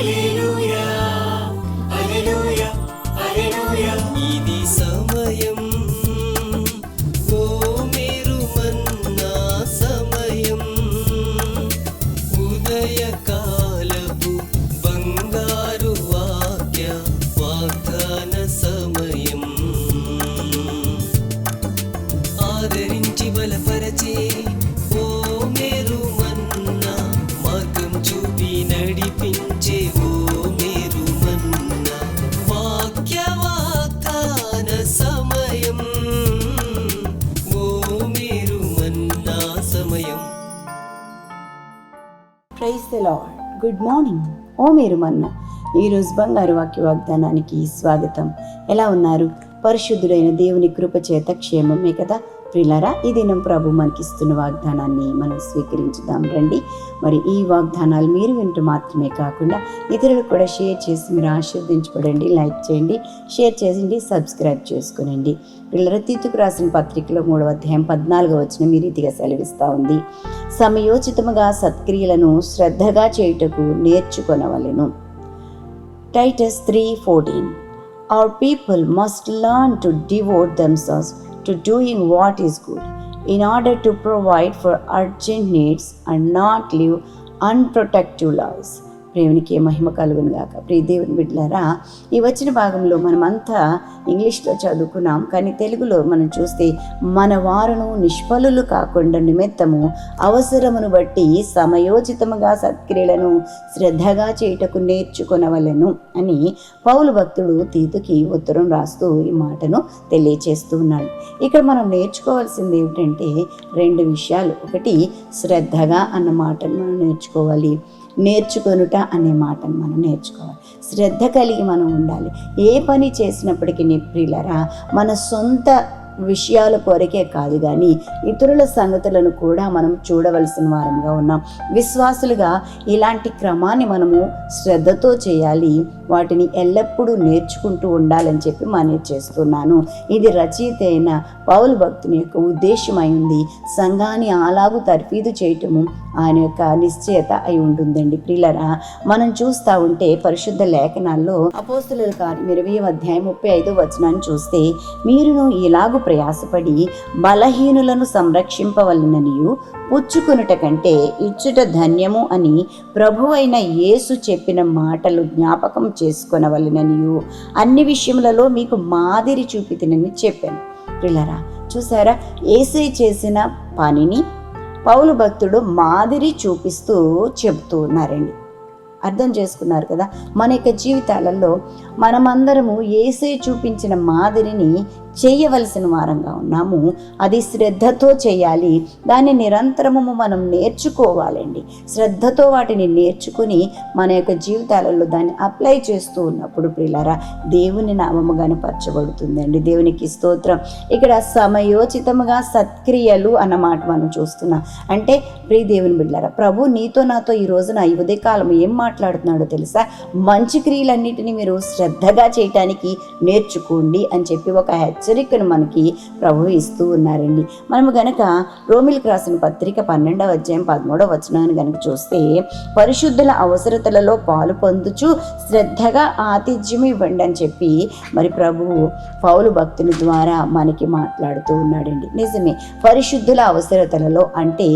一路。ద good morning ఓ మీరు మన్న ఈరోజు బంగారు వాక్య వాగ్దానానికి స్వాగతం. ఎలా ఉన్నారు? పరిశుద్ధుడైన దేవుని కృపచేత క్షేమమే కదా? ప్రిలారా ఈ దినం ప్రభు మనకిస్తున్న వాగ్దానాన్ని మనం స్వీకరించుదాం. రండి. మరి ఈ వాగ్దానాలు మీరు వింటూ మాత్రమే కాకుండా ఇతరులు కూడా షేర్ చేసి మీరు ఆశీర్వదించబడండి లైక్ చేయండి షేర్ చేయండి సబ్స్క్రైబ్ చేసుకునండి. పిల్లల తీతుకు రాసిన పత్రికలో మూడవ అధ్యాయం పద్నాలుగో వచ్చిన మీ రీతిగా సెలవిస్తూ ఉంది. సమయోచితముగా సత్క్రియలను శ్రద్ధగా చేయుటకు నేర్చుకొనవలెను. Titus three fourteen our people must learn to devote themselves to doing what is good, in order to provide for urgent needs and not live unprotected lives. ప్రేమునికి మహిమ కలుగును గాక. ప్రియ దేవుని బిడ్డలారా ఈ వచ్చిన భాగంలో మనమంతా ఇంగ్లీష్లో చదువుకున్నాం కానీ తెలుగులో మనం చూస్తే మన వారును నిష్ఫలులు కాకుండా నిమిత్తము అవసరమును బట్టి సమయోచితముగా సత్క్రియలను శ్రద్ధగా చేయుటకు నేర్చుకొనవలెను అని పౌలు భక్తుడు తీతుకి ఉత్తరం రాస్తూ ఈ మాటను తెలియచేస్తూ ఉన్నాడు. ఇక్కడ మనం నేర్చుకోవాల్సింది ఏమిటంటే రెండు విషయాలు. ఒకటి శ్రద్ధగా అన్న మాటను మనం నేర్చుకోవాలి. నేర్చుకొనుట అనే మాటను మనం నేర్చుకోవాలి. శ్రద్ధ కలిగి మనం ఉండాలి. ఏ పని చేసినప్పటికీ ప్రియులరా మన సొంత విషయాల కొరకే కాదు కానీ ఇతరుల సంగతులను కూడా మనం చూడవలసిన వారంగా ఉన్నాం. విశ్వాసులుగా ఇలాంటి క్రమాన్ని మనము శ్రద్ధతో చేయాలి. వాటిని ఎల్లప్పుడూ నేర్చుకుంటూ ఉండాలని చెప్పి మనం చేస్తున్నాను. ఇది రచయిత అయిన పౌలు భక్తుని యొక్క ఉద్దేశమై ఉంది. సంఘాన్ని అలాగు తర్ఫీదు చేయటము ఆయన యొక్క నిశ్చయత అయి ఉంటుందండి. ప్రియులరా మనం చూస్తూ ఉంటే పరిశుద్ధ లేఖనాల్లో అపోస్తుల కార్యం ఇరవై అధ్యాయం ముప్పై ఐదో వచనాన్ని చూస్తే మీరును ఇలాగూ ప్రయాసపడి బలహీనులను సంరక్షింపవలననియు పుచ్చుకునుట కంటే ఇచ్చుట ధన్యము అని ప్రభువైన యేసు చెప్పిన మాటలు జ్ఞాపకం చేసుకొనవలననియు. అన్ని విషయములలో మీకు మాదిరి చూపితినని చెప్పాను. పిల్లరా చూసారా ఏసై చేసిన పనిని పౌలు భక్తుడు మాదిరి చూపిస్తూ చెబుతూ ఉన్నారండి. అర్థం చేసుకున్నారు కదా? మన యొక్క జీవితాలలో మనమందరము ఏసై చూపించిన మాదిరిని చేయవలసిన వారంగా ఉన్నాము. అది శ్రద్ధతో చేయాలి. దాన్ని నిరంతరము మనం నేర్చుకోవాలండి. శ్రద్ధతో వాటిని నేర్చుకుని మన యొక్క జీవితాలలో దాన్ని అప్లై చేస్తూ ఉన్నప్పుడు ప్రిలారా దేవుని నామము కనపరచబడుతుందండి దేవునికి స్తోత్రం. ఇక్కడ సమయోచితముగా సత్క్రియలు అన్నమాట మనం చూస్తున్నాం. అంటే ప్రియ దేవుని బిడ్డారా ప్రభు నీతో నాతో ఈ రోజున ఈ ఉదయకాలం ఏం మాట్లాడుతున్నాడో తెలుసా? మంచి క్రియలన్నిటిని మీరు శ్రద్ధగా చేయటానికి నేర్చుకోండి అని చెప్పి ఒక హెచ్చరికను మనకి ప్రభు ఇస్తూ ఉన్నారండి. మనము గనక రోమిల్కి రాసిన పత్రిక పన్నెండవ అధ్యాయం పదమూడవ వచనాన్ని గనక చూస్తే పరిశుద్ధుల అవసరతలలో పాలు పొందుచు శ్రద్ధగా ఆతిథ్యం ఇవ్వండి అని చెప్పి మరి ప్రభువు పౌలు భక్తుని ద్వారా మనకి మాట్లాడుతూ ఉన్నాడండి. నిజమే పరిశుద్ధుల అవసరతలలో అంటే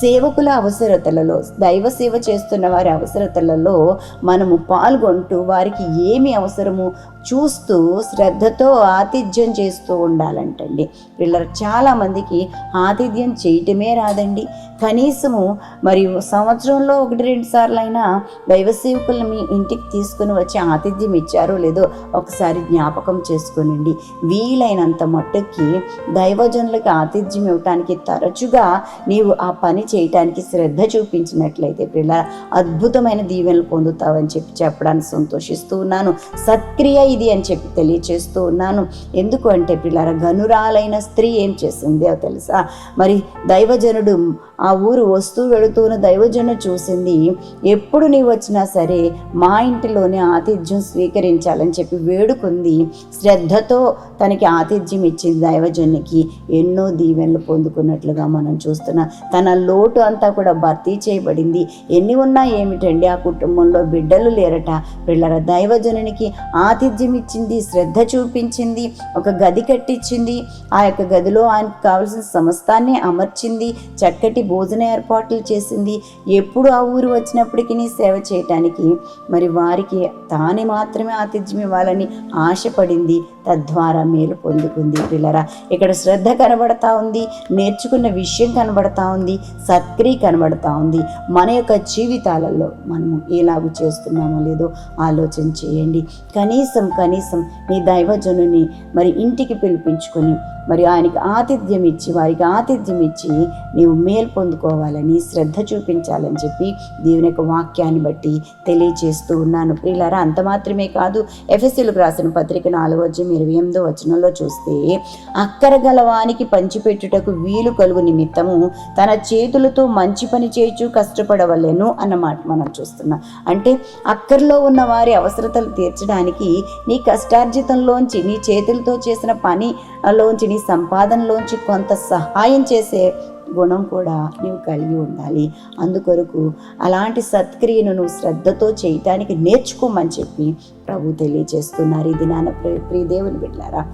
సేవకుల అవసరతలలో దైవ సేవ చేస్తున్న వారి అవసరతలలో మనము పాల్గొంటూ వారికి ఏమి అవసరము? చూస్తూ శ్రద్ధతో ఆతిథ్యం చేస్తూ ఉండాలంటండి. పిల్లలు చాలామందికి ఆతిథ్యం చేయటమే రాదండి. కనీసము మరియు సంవత్సరంలో ఒకటి రెండు సార్లు అయినా దైవసేవకులను మీ ఇంటికి తీసుకుని వచ్చి ఆతిథ్యం ఇచ్చారో లేదో ఒకసారి జ్ఞాపకం చేసుకోనండి. వీలైనంత మట్టుకి దైవజనులకు ఆతిథ్యం ఇవ్వటానికి తరచుగా నీవు ఆ పని చేయటానికి శ్రద్ధ చూపించినట్లయితే పిల్లల అద్భుతమైన దీవెనలు పొందుతావని చెప్పి చెప్పడానికి సంతోషిస్తూ ఉన్నాను. సత్క్రియ ఇది అని చెప్పి తెలియచేస్తూ ఉన్నాను. ఎందుకు అంటే పిల్లల గనురాలైన స్త్రీ ఏం చేసిందో తెలుసా? మరి దైవజనుడు ఆ ఊరు వస్తూ వెళుతున్న దైవజన చూసింది ఎప్పుడు నీవు వచ్చినా సరే మా ఇంటిలోనే ఆతిథ్యం స్వీకరించాలని చెప్పి వేడుకుంది. శ్రద్ధతో తనకి ఆతిథ్యం ఇచ్చింది దైవజన్యకి ఎన్నో దీవెనలు పొందుకున్నట్లుగా మనం చూస్తున్నాం. తన లోటు అంతా కూడా భర్తీ చేయబడింది. ఎన్ని ఉన్నా ఏమిటండి? ఆ కుటుంబంలో బిడ్డలు లేరట. పిల్లల దైవజనునికి ఆతిథ్యం ఇచ్చింది శ్రద్ధ చూపించింది ఒక గది కట్టించింది. ఆ యొక్క గదిలో ఆయనకు కావలసిన సమస్తాన్ని అమర్చింది. చక్కటి భోజన ఏర్పాట్లు చేసింది. ఎప్పుడు ఆ ఊరు వచ్చినప్పటికీ సేవ చేయటానికి. మరి వారికి తానే మాత్రమే ఆతిథ్యం ఇవ్వాలని ఆశపడింది. తద్వారా మేలు పొందుకుంది పిల్లరా. ఇక్కడ శ్రద్ధ కనబడతా ఉంది. నేర్చుకున్న విషయం కనబడతా ఉంది. సత్క్రియ కనబడతా ఉంది. మన యొక్క జీవితాలలో మనము ఎలాగూ చేస్తున్నామో లేదో ఆలోచన చేయండి. కనీసం కనీసం నీ దైవజనుని మరి ఇంటికి పిలిపించుకొని మరి ఆయనకి ఆతిథ్యం ఇచ్చి వారికి ఆతిథ్యం ఇచ్చి నీవు మేలు పొందుకోవాలని శ్రద్ధ చూపించాలని చెప్పి దేవుని యొక్క వాక్యాన్ని బట్టి తెలియచేస్తూ ఉన్నాను. ప్రియులారా అంత మాత్రమే కాదు ఎఫ్ఎస్సీలకు రాసిన పత్రిక నాలుగో వచ్చి ఇరవై ఎనిమిదో వచనంలో చూస్తే అక్కర గలవానికి పంచిపెట్టుటకు వీలు కలుగు నిమిత్తము తన చేతులతో మంచి పని చేయుచు కష్టపడవలేను అన్నమాట మనం చూస్తున్నాం. అంటే అక్కర్లో ఉన్న వారి అవసరతలు తీర్చడానికి నీ కష్టార్జితంలోంచి నీ చేతులతో చేసిన పనిలోంచి నీ సంపాదనలోంచి కొంత సహాయం చేసే గుణం కూడా నీవు కలిగి ఉండాలి. అందుకొరకు అలాంటి సత్క్రియను నువ్వు శ్రద్ధతో చేయటానికి నేర్చుకోమని చెప్పి ప్రభు తెలియజేస్తున్నారు ఇది నాన్న ప్రియ దేవుని బిడ్డారా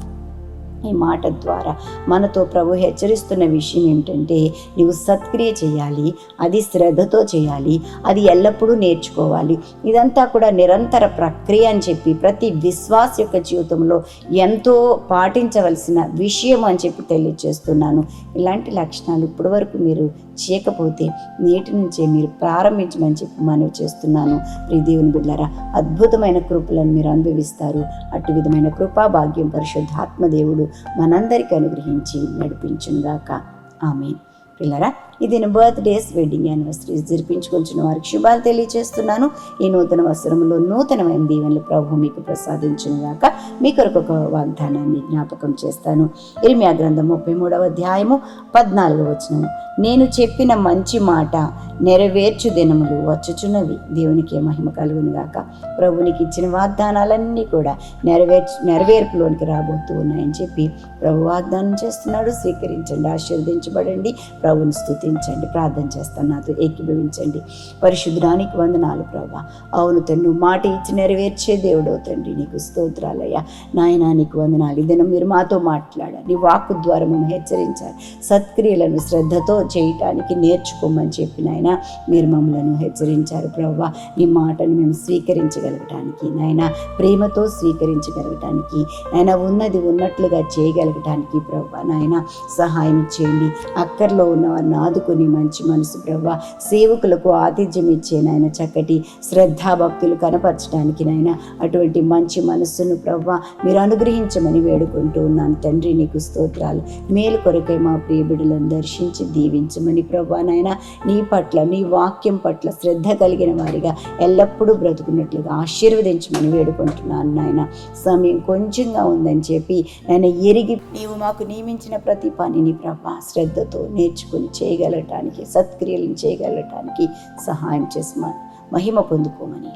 ఈ మాట ద్వారా. మనతో ప్రభు హెచ్చరిస్తున్న విషయం ఏమిటంటే నువ్వు సత్క్రియ చేయాలి అది శ్రద్ధతో చేయాలి అది ఎల్లప్పుడూ నేర్చుకోవాలి. ఇదంతా కూడా నిరంతర ప్రక్రియ అని చెప్పి ప్రతి విశ్వాస యొక్క జీవితంలో ఎంతో పాటించవలసిన విషయం అని చెప్పి తెలియజేస్తున్నాను. ఇలాంటి లక్షణాలు ఇప్పటివరకు మీరు చేయకపోతే నేటి నుంచే మీరు ప్రారంభించమని చెప్పి మనవి చేస్తున్నాను. ప్రియ దేవుని బిడ్డారా అద్భుతమైన కృపలను మీరు అనుభవిస్తారు. అటు విధమైన కృపా భాగ్యం పరిశుద్ధాత్మ దేవుడు మనందరికీ అనుగ్రహించి నడిపించుగాక ఆమె పిల్లరా ఇది బర్త్డేస్ వెడ్డింగ్ యానివర్సరీస్ జరిపించుకొచ్చిన వారికి శుభాలు తెలియజేస్తున్నాను ఈ నూతన వస్త్రంలో నూతనమైన దీవెనలు ప్రభు మీకు ప్రసాదించిన గాక మీ కొరకు ఒక వాగ్దానాన్ని జ్ఞాపకం చేస్తాను. ఇరిమియా గ్రంథం ముప్పై మూడవ అధ్యాయము పద్నాలుగవ వచనం నేను చెప్పిన మంచి మాట నెరవేర్చు దినములు వచ్చుచున్నవి. దేవునికి మహిమ కలుగును గాక. ప్రభునికి ఇచ్చిన వాగ్దానాలన్నీ కూడా నెరవేర్చు నెరవేర్పులోనికి రాబోతూ ఉన్నాయని చెప్పి ప్రభు వాగ్దానం చేస్తున్నాడు. స్వీకరించండి ఆశీర్వదించబడండి. ప్రభుని స్థుతి స్తుతించండి ప్రార్థన చేస్తాను నాతో ఏకీభవించండి. పరిశుద్ధానికి వందనాలు ప్రభా. అవును తండ్రి మాట ఇచ్చి నెరవేర్చే దేవుడు తండ్రి నీకు స్తోత్రాలయ్యా. నాయన నీకు వందనాలు. ఈ దినం మీరు మాతో మాట్లాడారు నీ వాక్కు ద్వారా మేము హెచ్చరించారు సత్క్రియలను శ్రద్ధతో చేయటానికి నేర్చుకోమని చెప్పి నాయన మీరు మమ్మలను హెచ్చరించారు ప్రభావ నీ మాటను మేము స్వీకరించగలగటానికి నాయన ప్రేమతో స్వీకరించగలగటానికి ఆయన ఉన్నది ఉన్నట్లుగా చేయగలగటానికి ప్రభా నాయన సహాయం చేయండి. అక్కర్లో ఉన్న వారిని ఆదుకొని మంచి మనసు ప్రభా సేవకులకు ఆతిథ్యం ఇచ్చే నాయన చక్కటి శ్రద్ధాభక్తులు కనపరచడానికి నాయన అటువంటి మంచి మనస్సును ప్రభా మీరు అనుగ్రహించమని వేడుకుంటూ ఉన్నాను. తండ్రి నీకు స్తోత్రాలు. మేలు కొరకై మా ప్రియ బిడ్డలను దర్శించి దీవించమని ప్రభా నాయన నీ పట్ల నీ వాక్యం పట్ల శ్రద్ధ కలిగిన వారిగా ఎల్లప్పుడూ బ్రతుకున్నట్లుగా ఆశీర్వదించమని వేడుకుంటున్నాను నాయన. సమయం కొంచెంగా ఉందని చెప్పి నేను ఎరిగి నీవు మాకు నియమించిన ప్రతి పనిని ప్రభా శ్రద్ధతో నేర్చుకుని చేయగలటానికి సత్క్రియలను చేయగలటానికి సహాయం చేసి మా మహిమ పొందుకోమని.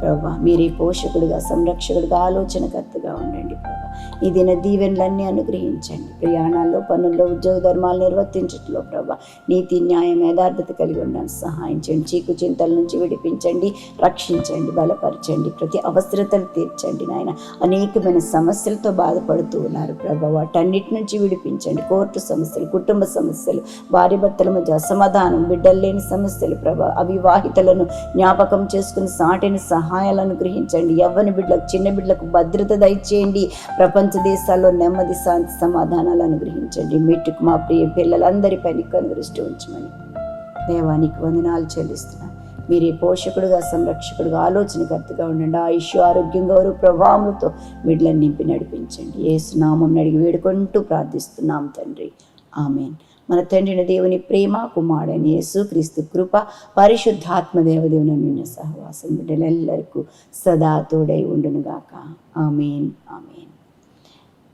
ప్రభా మీరే పోషకుడుగా సంరక్షకుడుగా ఆలోచనకర్తగా ఉండండి. ఈ దిన దీవెనలన్నీ అనుగ్రహించండి. ప్రయాణాల్లో పనుల్లో ఉద్యోగ ధర్మాలు నిర్వర్తించట్లో ప్రభా నీతి న్యాయం యథార్థత కలిగి ఉండడానికి సహాయం చేయండి. చీకు చింతల నుంచి విడిపించండి రక్షించండి బలపరచండి ప్రతి అవసరతలు తీర్చండి నాయన. అనేకమైన సమస్యలతో బాధపడుతూ ఉన్నారు ప్రభా వాటన్నిటి నుంచి విడిపించండి. కోర్టు సమస్యలు కుటుంబ సమస్యలు భార్య భర్తల మధ్య అసమాధానం బిడ్డలు లేని సమస్యలు ప్రభా అవివాహితలను జ్ఞాపకం చేసుకుని సాటిని సహాయాలను గ్రహించండి ఎవ్వని బిడ్డలకు చిన్న బిడ్డలకు భద్రత దయచేయండి. ప్రపంచ దేశాల్లో నెమ్మది శాంతి సమాధానాలు అనుగ్రహించండి. మెట్టుకు మా ప్రియ పిల్లలందరిపై నీకు దృష్టి ఉంచమని దేవానికి వందనాలు చెల్లిస్తున్నాను. మీరే పోషకుడుగా సంరక్షకుడుగా ఆలోచనకర్తగా ఉండండి. ఆయుష్ ఆరోగ్యం గౌరవ ప్రభావములతో వీళ్ళని నింపి నడిపించండి. ఏసునామం అడిగి వేడుకుంటూ ప్రార్థిస్తున్నాం తండ్రి. ఆమెన్. మన తండ్రిని దేవుని ప్రేమ కుమారుడని యేసు క్రీస్తు కృప పరిశుద్ధాత్మ దేవదేవుని నిన్న సహవాసం బిడ్డలెల్లరికూ సదా తోడై ఉండునుగాక. Amen. Amen.